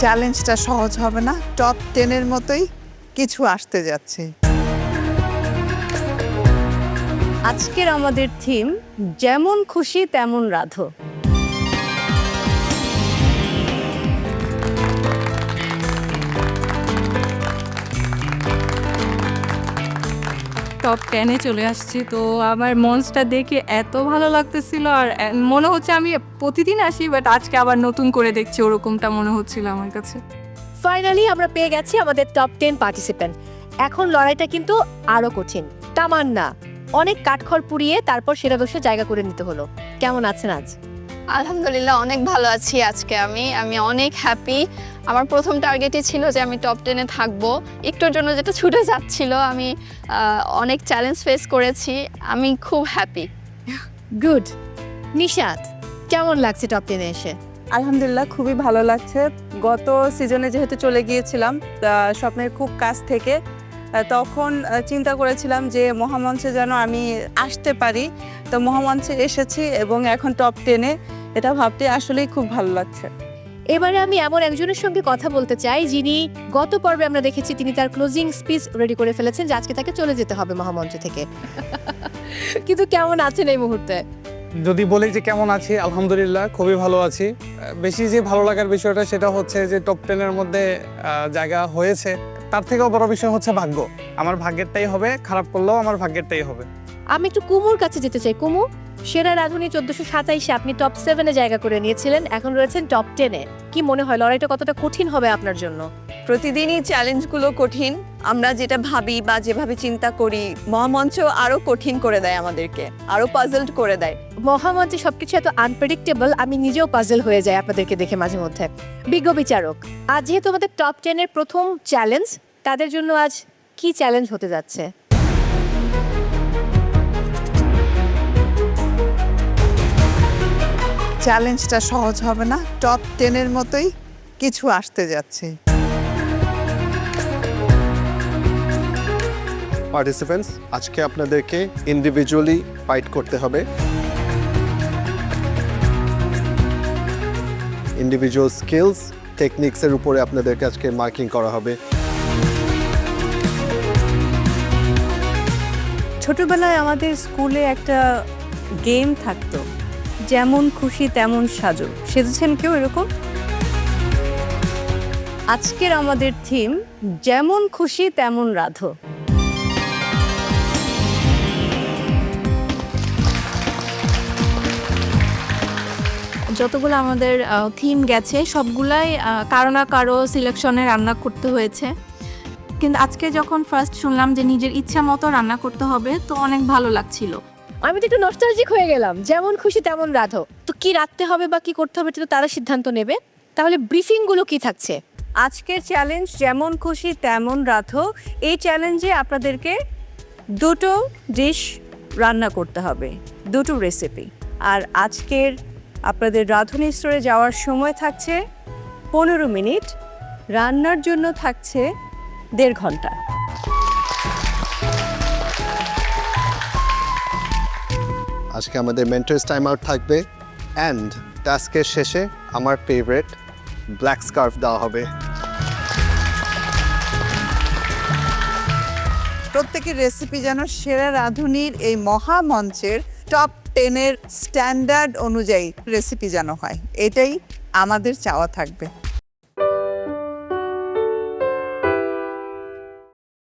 চ্যালেঞ্জটা সহজ হবে না। টপ টেনের মতোই কিছু আসতে যাচ্ছে। আজকের আমাদের থিম যেমন খুশি তেমন রাধো। টপ টেনে চলে আসছি। তো আমার মঞ্চটা দেখে এত ভালো লাগতেছিল আর মনে হচ্ছে আমি প্রতিদিন আসি বাট আজকে আবার নতুন করে দেখছি, ওরকমটা মনে হচ্ছিল আমার কাছে। ফাইনালি আমরা পেয়ে গেছি আমাদের টপ টেন পার্টিসিপেন্ট এখন লড়াইটা কিন্তু আরও কঠিন। তামান্না, অনেক কাঠখড় পুড়িয়ে তারপর সেরা দোষে জায়গা করে নিতে হলো। কেমন আছেন আজ? আলহামদুলিল্লাহ অনেক ভালো আছি আজকে আমি। আমি অনেক হ্যাপি আমার প্রথম টার্গেটই ছিল যে আমি টপ টেনে থাকব। একটুর জন্য যেটা ছুটে যাচ্ছিল আমি অনেক চ্যালেঞ্জ ফেস করেছি। আমি খুব হ্যাপি গুড নিশাত কেমন লাগছে টপ টেনে এসে? আলহামদুলিল্লাহ খুবই ভালো লাগছে। গত সিজনে যেহেতু চলে গিয়েছিলাম তা স্বপ্নের খুব কাছ থেকে তখন চিন্তা করেছিলাম যে মহামঞ্চে যেন আমি আসতে পারি। তো মহামঞ্চে এসেছি এবং এখন টপ টেনে এটা ভাবতে আসলেই খুব ভালো লাগছে। এবারে আমি এমন একজনের সঙ্গে কথা বলতে চাই যিনি গত পর্বে আমরা দেখেছি তিনি তার ক্লোজিং স্পিচ রেডি করে ফেলেছেন যে আজকে তাকে চলে যেতে হবে মহামঞ্চ থেকে। কিন্তু কেমন আছেন এই মুহূর্তে? যদি বলি যে কেমন আছি আলহামদুলিল্লাহ খুবই ভালো আছি। বেশি যে ভালো লাগার বিষয়টা সেটা হচ্ছে যে টপ টেনের মধ্যে আহ, জায়গা হয়েছে। তার থেকেও বড় বিষয় হচ্ছে ভাগ্য। আমার ভাগ্যেরটাই হবে খারাপ করলেও আমার ভাগ্যেরটাই হবে। আমি একটু কুমুর কাছে যেতে চাই। কুমু? সেরা রাধুনি চোদ্দশো সাতাইশে আপনি টপ সেভেনে জায়গা করে নিয়েছিলেন এখন রয়েছেন টপ টেনে কি মনে হয় লড়াইটা কতটা কঠিন হবে আপনার জন্য? প্রতিদিনই চ্যালেঞ্জগুলো কঠিন। আমরা যেটা ভাবি বা যেভাবে চিন্তা করি মহামঞ্চ আরও কঠিন করে দেয় আমাদেরকে আরও পাজলড করে দেয়। মহামঞ্চে সবকিছু এত আনপ্রেডিক্টেবল আমি নিজেও পাজল হয়ে যাই আপনাদেরকে দেখে মাঝে মধ্যে। বিজ্ঞ বিচারক আজ যেহেতু আমাদের টপ টেনের প্রথম চ্যালেঞ্জ তাদের জন্য আজ কি চ্যালেঞ্জ হতে যাচ্ছে? চ্যালেঞ্জটা সহজ হবে না। টপ টেনের মতোই কিছু আসতে যাচ্ছে। পার্টিসিপেন্টস আজকে আপনাদেরকে ইন্ডিভিজুয়ালি ফাইট করতে হবে। ইন্ডিভিজুয়াল স্কিলস টেকনিক্সের উপরে আপনাদেরকে আজকে মার্কিং করা হবে। ছোটবেলায় আমাদের স্কুলে একটা গেম থাকতো। যেমন খুশি, তেমন সাজো। সেজেছেন কেউ এরকম? আজকের আমাদের থিম, যেমন খুশি, তেমন রাধো। যতগুলো আমাদের থিম গেছে, সবগুলাই কারও না কারও সিলেকশনে রান্না করতে হয়েছে। কিন্তু আজকে যখন ফার্স্ট শুনলাম যে নিজের ইচ্ছা মতো রান্না করতে হবে, তো অনেক ভালো লাগছিল। আমি তো একটু নস্টালজিক হয়ে গেলাম। যেমন খুশি তেমন রাধো। তো কি রাখতে হবে বা কি করতে হবে তো তারা সিদ্ধান্ত নেবে। তাহলে ব্রিফিংগুলো কি থাকছে? আজকের চ্যালেঞ্জ যেমন খুশি তেমন রাধো। এই চ্যালেঞ্জে আপনাদেরকে দুটো ডিশ রান্না করতে হবে। দুটো রেসিপি আর আজকের আপনাদের রাঁধুনি স্টোরে যাওয়ার সময় থাকছে পনেরো মিনিট। রান্নার জন্য থাকছে দেড় ঘণ্টা। আজকে আমাদের মেন্টার্স টাইম আউট থাকবে অ্যান্ড টাস্কের শেষে আমার ফেভারেট ব্ল্যাক স্কার্ফ দেওয়া হবে। প্রত্যেকের রেসিপি যেন সেরা রাঁধুনির এই মহামঞ্চের টপ টেনের স্ট্যান্ডার্ড অনুযায়ী রেসিপি যেন হয়, এটাই আমাদের চাওয়া থাকবে।